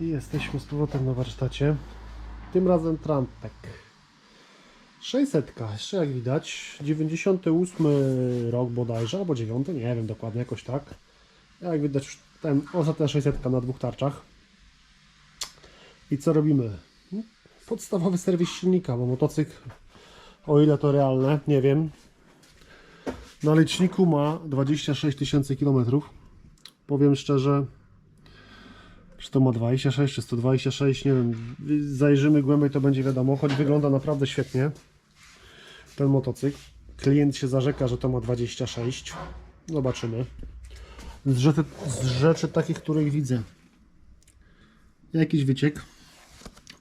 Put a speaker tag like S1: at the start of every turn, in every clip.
S1: I jesteśmy z powrotem na warsztacie. Tym razem Trampek. 600, jeszcze jak widać. 98 rok bodajże, albo 9, nie wiem dokładnie, jakoś tak. Jak widać, już ten, ostatnia 600 na dwóch tarczach. I co robimy? Podstawowy serwis silnika, bo motocykl, o ile to realne, nie wiem. Na liczniku ma 26 tysięcy kilometrów. Powiem szczerze, czy to ma 26, czy 126, nie wiem. Zajrzymy głębiej, to będzie wiadomo, choć wygląda naprawdę świetnie ten motocykl. Klient się zarzeka, że to ma 26. Zobaczymy. Z rzeczy, z rzeczy takich, których widzę. Jakiś wyciek.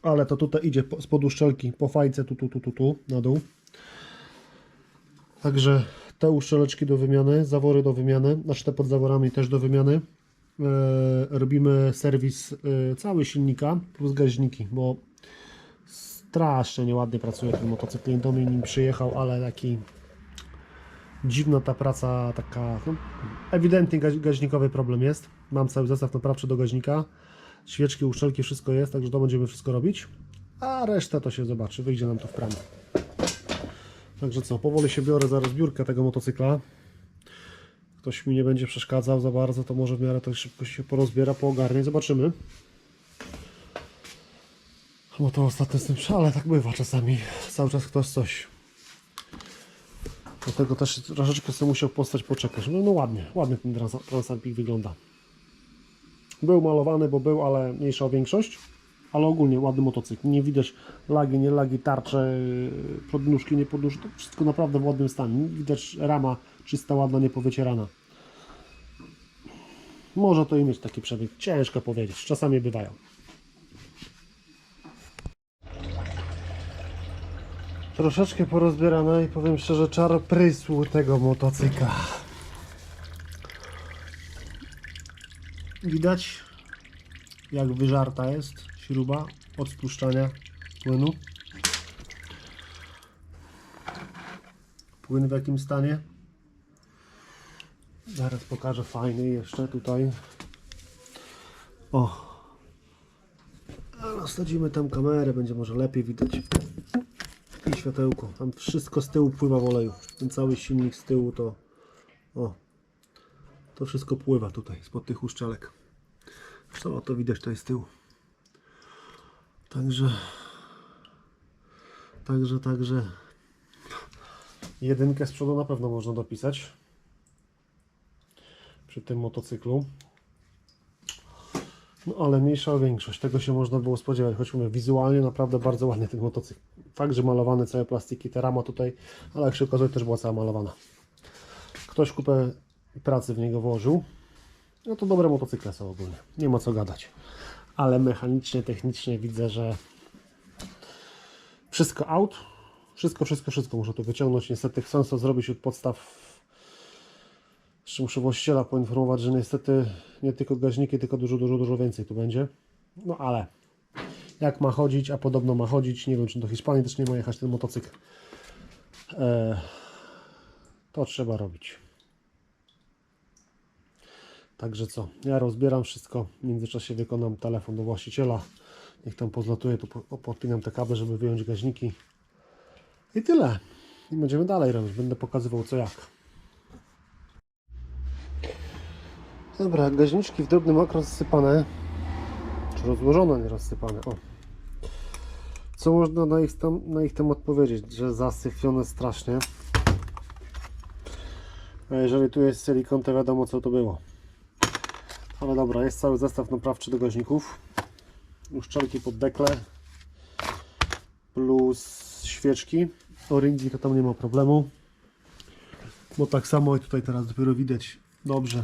S1: Ale to tutaj idzie po- spod uszczelki po fajce tu, tu, tu, tu, tu, na dół. Także te uszczeleczki do wymiany, zawory do wymiany, znaczy te pod zaworami też do wymiany. E, robimy serwis e, cały silnika plus gaźniki, bo strasznie nieładnie pracuje ten motocykl. Klient do mnie nim przyjechał, ale taki dziwna ta praca, taka no, ewidentnie gaź, gaźnikowy problem jest. Mam cały zestaw naprawczy do gaźnika, świeczki, uszczelki, wszystko jest, także to będziemy wszystko robić, a resztę to się zobaczy, wyjdzie nam to w praniu. Także co, powoli się biorę za rozbiórkę tego motocykla. Ktoś mi nie będzie przeszkadzał za bardzo, to może w miarę to szybko się porozbiera, poogarnie, zobaczymy. Bo to ostatnio z tym ale tak bywa czasami. Cały czas ktoś coś. Dlatego też troszeczkę sobie musiał postać poczekać. No, no ładnie, ładnie ten Trans- Transampik wygląda. Był malowany, bo był, ale mniejsza o większość. Ale ogólnie ładny motocykl. Nie widać lagi, nie lagi, tarcze, podnóżki, nie podnóżki. To wszystko naprawdę w ładnym stanie. Widać rama czysta, ładna, niepowycierana. Może to i mieć taki przebieg. Ciężko powiedzieć. Czasami bywają. Troszeczkę porozbierane i powiem szczerze, czar prysł tego motocykla. Widać jak wyżarta jest śruba od spuszczania płynu. Płyn w jakim stanie? Zaraz pokażę fajny jeszcze tutaj. O! Nastadzimy tam kamerę, będzie może lepiej widać i światełko. Tam wszystko z tyłu pływa w oleju. Ten cały silnik z tyłu to. O. To wszystko pływa tutaj, spod tych uszczelek. Zresztą to widać tutaj z tyłu. Także. Także, także. Jedynkę z przodu na pewno można dopisać. Przy tym motocyklu. No ale mniejsza większość, tego się można było spodziewać, choć mówię, wizualnie naprawdę bardzo ładny ten motocykl. Fakt, że malowany całe plastiki, ta rama tutaj, ale jak się okazuje też była cała malowana. Ktoś kupę pracy w niego włożył. No to dobre motocykle są ogólnie, nie ma co gadać. Ale mechanicznie, technicznie widzę, że wszystko out. Wszystko, wszystko, wszystko muszę tu wyciągnąć. Niestety chcąc to zrobić od podstaw muszę właściciela poinformować, że niestety nie tylko gaźniki, tylko dużo, dużo, dużo więcej tu będzie. No ale jak ma chodzić, a podobno ma chodzić, nie wiem czy do Hiszpanii też nie ma jechać ten motocykl, e, to trzeba robić. Także co, ja rozbieram wszystko, w międzyczasie wykonam telefon do właściciela, niech tam pozlatuje, to po- podpinam te kable, żeby wyjąć gaźniki i tyle. I będziemy dalej robić, będę pokazywał co jak. Dobra, gaźniczki w drobny mak rozsypane, czy rozłożone, nie rozsypane. O. Co można na ich, tam, na ich temat powiedzieć? Że zasyfione strasznie. A jeżeli tu jest silikon, to wiadomo co to było. Ale dobra, jest cały zestaw naprawczy do gaźników. Uszczelki pod dekle plus świeczki. O-ringi to tam nie ma problemu. Bo tak samo i tutaj teraz dopiero widać dobrze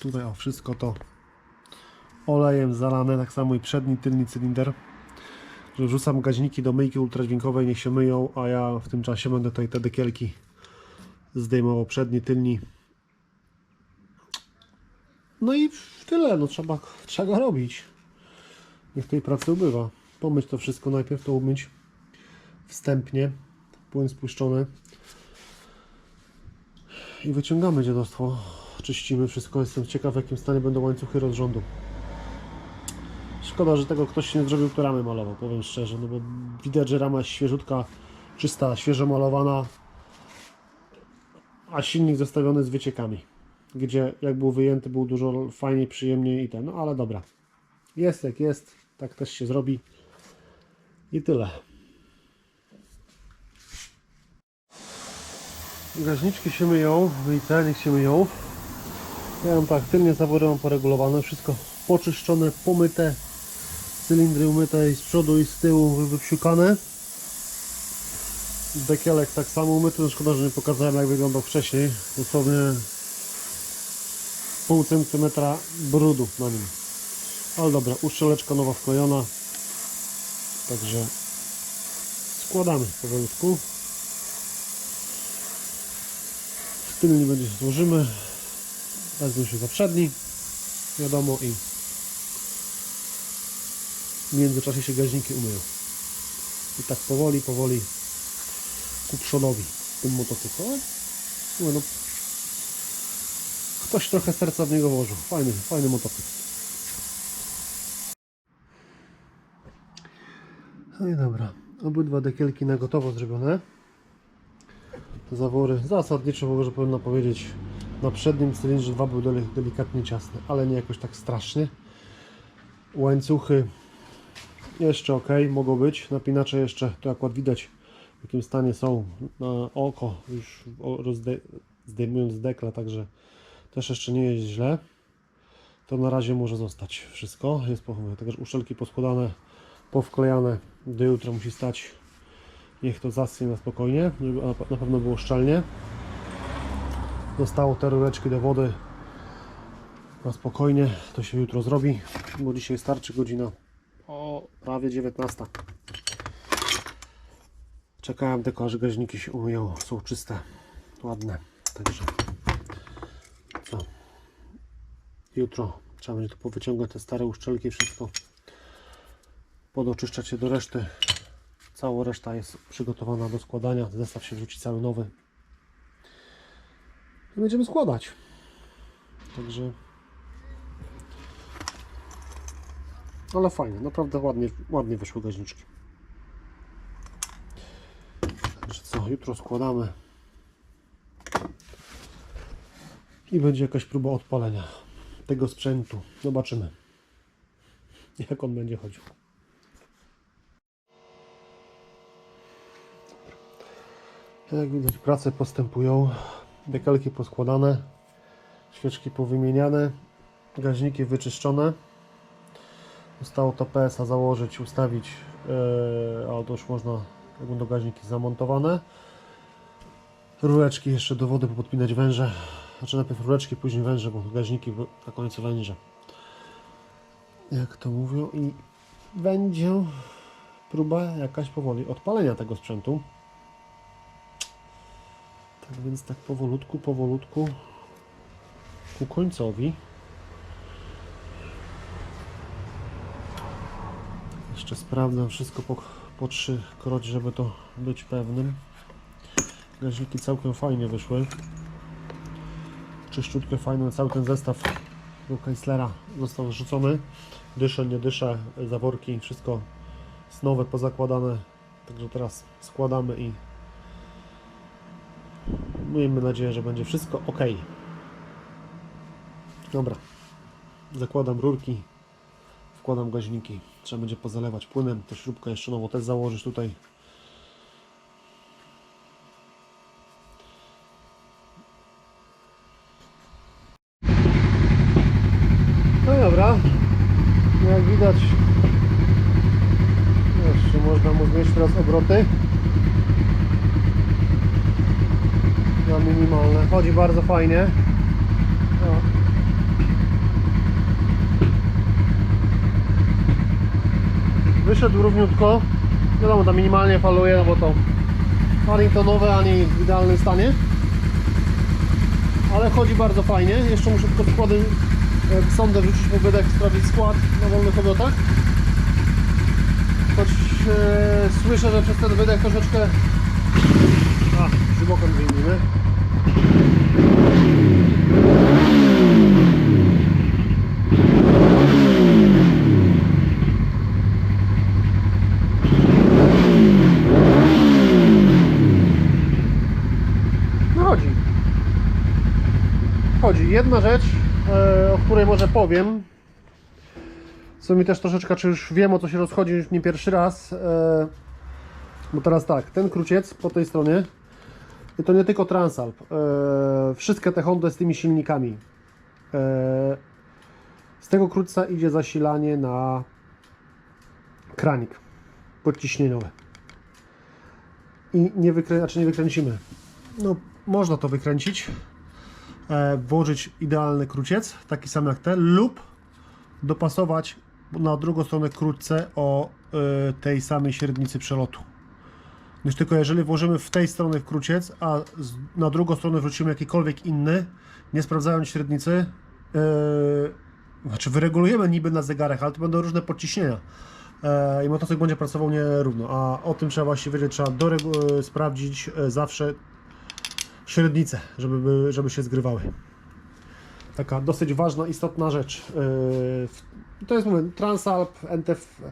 S1: tutaj o wszystko to olejem zalane, tak samo i przedni, tylny cylinder. Że Wrzucam gaźniki do myjki ultradźwiękowej, niech się myją, a ja w tym czasie będę tutaj te dekielki zdejmował przedni, tylni. No i tyle, no trzeba, trzeba robić. Niech tej pracy ubywa. Pomyć to wszystko najpierw, to umyć wstępnie, płyn spuszczony i wyciągamy dziadostwo czyścimy wszystko. Jestem ciekaw, w jakim stanie będą łańcuchy rozrządu. szkoda, że tego ktoś nie zrobił, kto ramy malował, powiem szczerze, no bo widać, że rama jest świeżutka, czysta, świeżo malowana, a silnik zostawiony z wyciekami, gdzie jak był wyjęty, był dużo fajniej, przyjemniej i ten, no ale dobra. Jest jak jest, tak też się zrobi i tyle. Gaźniczki się myją, wyjce, niech się myją. Mam tak, tylnie zawory mam poregulowane, wszystko poczyszczone, pomyte, cylindry umyte i z przodu i z tyłu wy- wypsiukane. Dekielek tak samo umyty, no szkoda, że nie pokazałem jak wyglądał wcześniej. Dosłownie pół centymetra brudu na nim. Ale dobra, uszczeleczka nowa wklejona. Także składamy powolutku. W tylnie będzie złożymy. Wezmę się za przedni. Wiadomo i w międzyczasie się gaźniki umyją. I tak powoli, powoli ku przodowi tym motocyklem. No, ktoś trochę serca w niego włożył. Fajny, fajny motocykl. No i dobra. Obydwa dekielki na gotowo zrobione. Zawory zasadniczo może powinno powiedzieć na przednim cylindrze dwa były dele- delikatnie ciasne, ale nie jakoś tak strasznie. Łańcuchy jeszcze ok, mogą być. Napinacze jeszcze, to akurat widać w jakim stanie są na oko, już zdejmując z dekla, także też jeszcze nie jest źle. To na razie może zostać wszystko. Jest pochowane. Także uszczelki poskładane, powklejane. Do jutra musi stać. Niech to zaschnie na spokojnie, żeby na pewno było szczelnie. Zostało te rureczki do wody na spokojnie. To się jutro zrobi, bo dzisiaj starczy godzina o prawie 19. Czekałem tylko aż gaźniki się umyją. Są czyste, ładne. Także co? Jutro trzeba będzie to powyciągać te stare uszczelki, wszystko podoczyszczać się do reszty. Cała reszta jest przygotowana do składania. Zestaw się wrzuci cały nowy. I będziemy składać. Także. Ale fajnie, naprawdę ładnie, ładnie wyszły gaźniczki. Także co, jutro składamy. I będzie jakaś próba odpalenia tego sprzętu. Zobaczymy, jak on będzie chodził. Jak widać prace postępują. Dekalki poskładane, świeczki powymieniane, gaźniki wyczyszczone. Zostało to PSA założyć, ustawić, yy, ale to już można, będą gaźniki zamontowane. Rureczki jeszcze do wody podpinać węże. Znaczy najpierw rureczki, później węże, bo gaźniki na końcu węże. Jak to mówią i będzie próba jakaś powoli odpalenia tego sprzętu. Tak więc tak powolutku, powolutku ku końcowi. Jeszcze sprawdzam wszystko po, po trzy kroć, żeby to być pewnym. Gaźniki całkiem fajnie wyszły. Czyściutkie, fajne, cały ten zestaw do Keislera został zrzucony. Dysze, nie dysze, zaworki, wszystko jest nowe, pozakładane. Także teraz składamy i Miejmy nadzieję, że będzie wszystko ok. Dobra. Zakładam rurki. Wkładam gaźniki. Trzeba będzie pozalewać płynem. Tę śrubkę jeszcze nowo też założyć tutaj. No dobra. Jak widać jeszcze można mu zmieść teraz obroty. na minimalne. Chodzi bardzo fajnie. O. Wyszedł równiutko. Wiadomo, to minimalnie faluje, no bo to ani to nowe, ani w idealnym stanie. Ale chodzi bardzo fajnie. Jeszcze muszę tylko składy e, sondę wrzucić po wydech, sprawdzić skład na wolnych obrotach. Choć e, słyszę, że przez ten wydech troszeczkę a, żywokiem wyjmijmy. No chodzi. Jedna rzecz, e, o której może powiem, co mi też troszeczkę, czy już wiem o co się rozchodzi, już nie pierwszy raz, e, bo teraz tak, ten kruciec po tej stronie i to nie tylko Transalp, e, wszystkie te Hondy z tymi silnikami, e, z tego krótca idzie zasilanie na kranik podciśnieniowy. I nie, wykrę... znaczy nie wykręcimy. No, można to wykręcić, e, włożyć idealny króciec, taki sam jak ten, lub dopasować na drugą stronę krótce o tej samej średnicy przelotu. Gdyż tylko jeżeli włożymy w tej stronę króciec, a na drugą stronę wrócimy jakikolwiek inny, nie sprawdzając średnicy, e, znaczy wyregulujemy niby na zegarach, ale to będą różne podciśnienia. E, I motocykl będzie pracował nierówno, a o tym trzeba właściwie wiedzieć, trzeba e, sprawdzić e, zawsze średnice, żeby, by- żeby się zgrywały. Taka dosyć ważna, istotna rzecz. To jest, mówię, Transalp, NTF,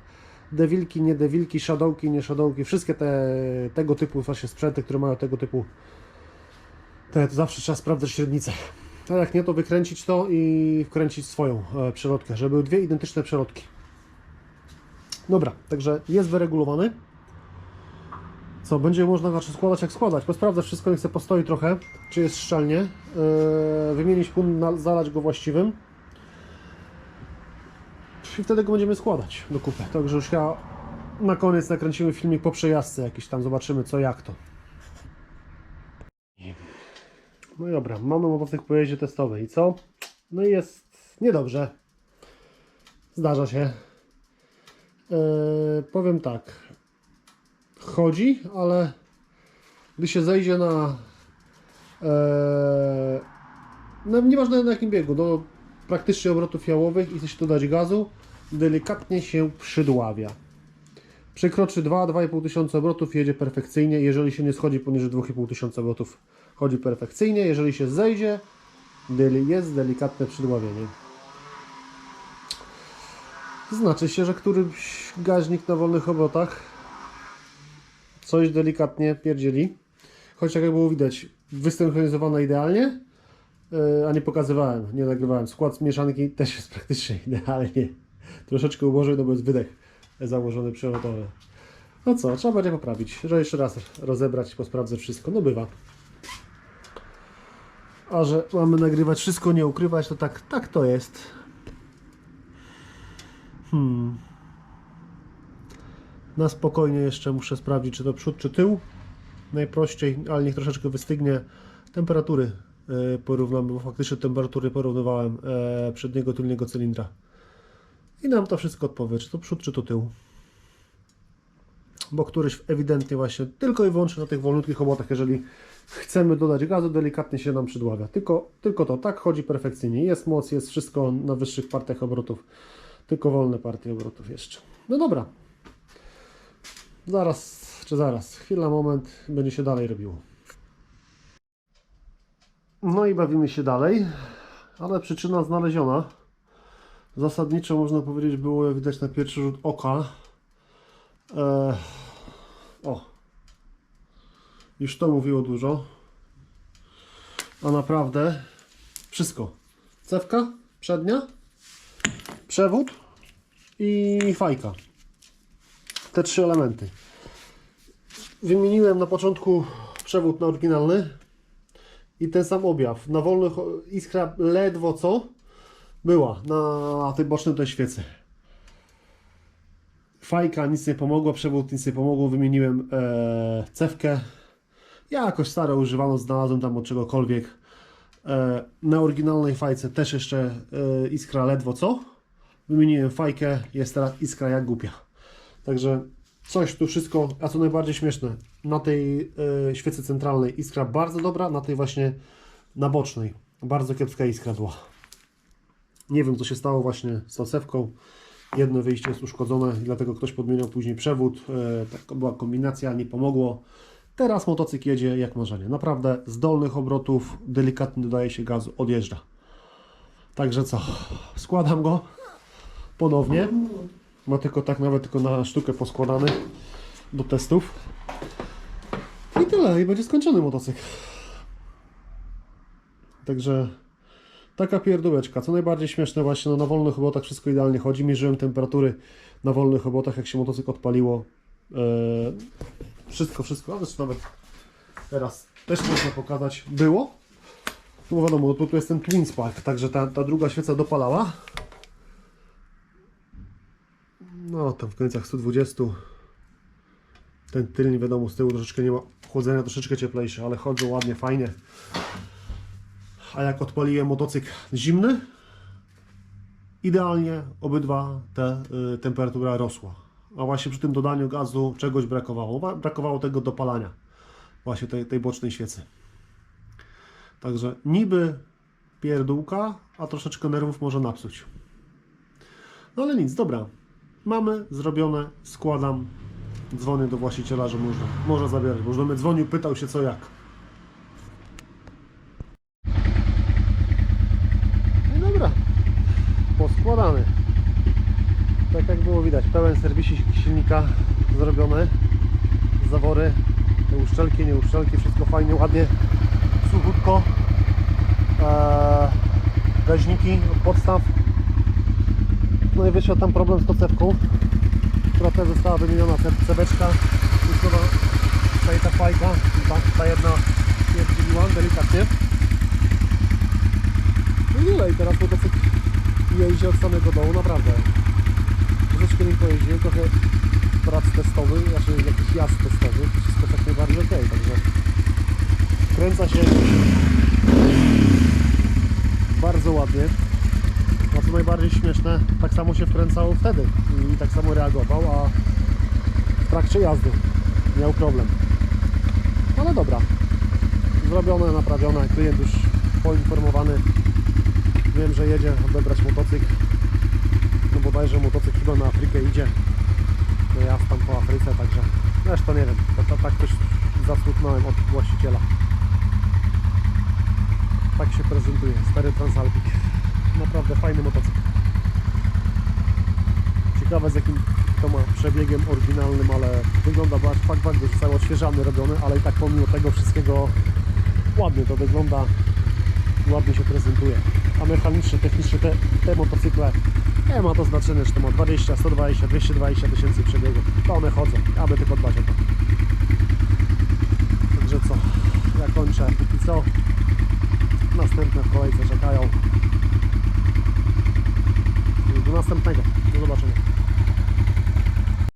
S1: Dewilki, nie Dewilki, Shadowki, nie Shadowki, wszystkie te, tego typu właśnie sprzęty, które mają tego typu te, to zawsze trzeba sprawdzać średnicę. A jak nie, to wykręcić to i wkręcić swoją e, żeby były dwie identyczne przelotki. Dobra, także jest wyregulowany. Co, będzie można znaczy składać jak składać. Posprawdzać wszystko, niech sobie postoi trochę, czy jest szczelnie. Yy, wymienić płyn, zalać go właściwym. I wtedy go będziemy składać do kupy. Także już ja na koniec nakręcimy filmik po przejazdce jakiś tam, zobaczymy co jak to. No i dobra, mamy motocykl po jeździe testowej i co? No i jest niedobrze. Zdarza się. Yy, powiem tak. Chodzi, ale gdy się zejdzie na. Yy, no nieważne na jakim biegu, do praktycznie obrotów jałowych i chce się dodać gazu, delikatnie się przydławia. Przekroczy 2-2,5 tysiąca obrotów, jedzie perfekcyjnie. Jeżeli się nie schodzi poniżej 2,5 tysiąca obrotów, chodzi perfekcyjnie. Jeżeli się zejdzie, jest delikatne przydławienie. Znaczy się, że któryś gaźnik na wolnych obrotach coś delikatnie pierdzieli. Choć jak było widać, wysynchronizowane idealnie, yy, a nie pokazywałem, nie nagrywałem. Skład mieszanki też jest praktycznie idealnie. Troszeczkę ułożył, no bo jest wydech założony przelotowy. No co, trzeba będzie poprawić, że jeszcze raz rozebrać, posprawdzę wszystko. No bywa. A że mamy nagrywać wszystko, nie ukrywać, to tak, tak to jest. Hmm. Na spokojnie jeszcze muszę sprawdzić, czy to przód, czy tył. Najprościej, ale niech troszeczkę wystygnie. Temperatury e, porównamy, bo faktycznie temperatury porównywałem e, przedniego, tylnego cylindra. I nam to wszystko odpowie, czy to przód, czy to tył. Bo któryś ewidentnie właśnie tylko i wyłącznie na tych wolnutkich obłotach, jeżeli chcemy dodać gazu, delikatnie się nam przydławia. Tylko, tylko to, tak chodzi perfekcyjnie. Jest moc, jest wszystko na wyższych partiach obrotów. Tylko wolne partie obrotów jeszcze. No dobra. Zaraz, czy zaraz, chwila, moment, będzie się dalej robiło. No i bawimy się dalej, ale przyczyna znaleziona. Zasadniczo można powiedzieć było, jak widać na pierwszy rzut oka. E, o, już to mówiło dużo. A naprawdę wszystko. Cewka przednia, przewód i fajka. Te trzy elementy. Wymieniłem na początku przewód na oryginalny i ten sam objaw. Na wolnych iskra ledwo co była na tej bocznej tej świecy. Fajka nic nie pomogła, przewód nic nie pomogło. Wymieniłem e, cewkę. Ja jakoś staro używano, znalazłem tam od czegokolwiek. E, na oryginalnej fajce też jeszcze e, iskra ledwo co. Wymieniłem fajkę, jest teraz iskra jak głupia. Także coś tu wszystko, a co najbardziej śmieszne, na tej e, świecy centralnej iskra bardzo dobra, na tej właśnie na bocznej bardzo kiepska iskra była. Nie wiem co się stało właśnie z tą cewką. Jedno wyjście jest uszkodzone, dlatego ktoś podmieniał później przewód. E, taka była kombinacja, nie pomogło. Teraz motocykl jedzie jak marzenie. Naprawdę z dolnych obrotów delikatnie dodaje się gazu, odjeżdża. Także co, składam go ponownie. Ma tylko tak nawet tylko na sztukę poskładany do testów. I tyle, i będzie skończony motocykl. Także Taka pierdółeczka. Co najbardziej śmieszne właśnie, no na wolnych obotach wszystko idealnie chodzi. Mierzyłem temperatury na wolnych obotach, jak się motocykl odpaliło. Eee, wszystko, wszystko, ale zresztą nawet teraz też można pokazać. Było. No wiadomo, tu, tu jest ten Twin Spark, także ta, ta druga świeca dopalała. No, tam w końcach 120. Ten tylny, wiadomo, z tyłu troszeczkę nie ma chłodzenia, troszeczkę cieplejsze, ale chodzą ładnie, fajnie. A jak odpaliłem motocykl zimny, idealnie obydwa te y, temperatura rosła. A właśnie przy tym dodaniu gazu czegoś brakowało. Brakowało tego dopalania właśnie tej, tej bocznej świecy. Także niby pierdółka, a troszeczkę nerwów może napsuć. No ale nic, dobra. Mamy zrobione, składam. Dzwonię do właściciela, że można, może zabierać. Mnie dzwonił, pytał się co jak. No dobra, poskładany. Tak jak było widać, pełen serwisik silnika zrobiony. Zawory, te uszczelki, nie uszczelki, wszystko fajnie, ładnie, suchutko. Eee, gaźniki od podstaw. No i wyszedł tam problem z tocewką, która też została wymieniona ce- ceweczka. Ustawa tutaj ta fajka, ta, ta jedna pierdzieliła delikatnie. No i tyle, i teraz motocykl jeździ od samego dołu, naprawdę. Troszeczkę nim pojeździłem, trochę prac testowych, znaczy jakiś jazd testowy, wszystko tak najbardziej ok, także kręca się bardzo ładnie. A co najbardziej śmieszne, tak samo się wkręcał wtedy i tak samo reagował, a w trakcie jazdy miał problem. Ale dobra, zrobione, naprawione, klient już poinformowany, wiem, że jedzie odebrać motocykl, no bodajże motocykl chyba na Afrykę idzie, no ja tam po Afryce, także zresztą nie wiem, to, to, tak coś zasłutnąłem od właściciela. Tak się prezentuje, stary Transalpik. Naprawdę fajny motocykl. Ciekawe z jakim to ma przebiegiem oryginalnym, ale wygląda bardzo fakt, fakt, cały odświeżany robiony, ale i tak pomimo tego wszystkiego ładnie to wygląda, ładnie się prezentuje. A mechanicznie, technicznie te, te motocykle nie ma to znaczenia, czy to ma 20, 120, 220 tysięcy przebiegów. To one chodzą, aby tylko dbać o to. Także co, ja kończę póki co. Następne w kolejce czekają. Do następnego. Do zobaczenia.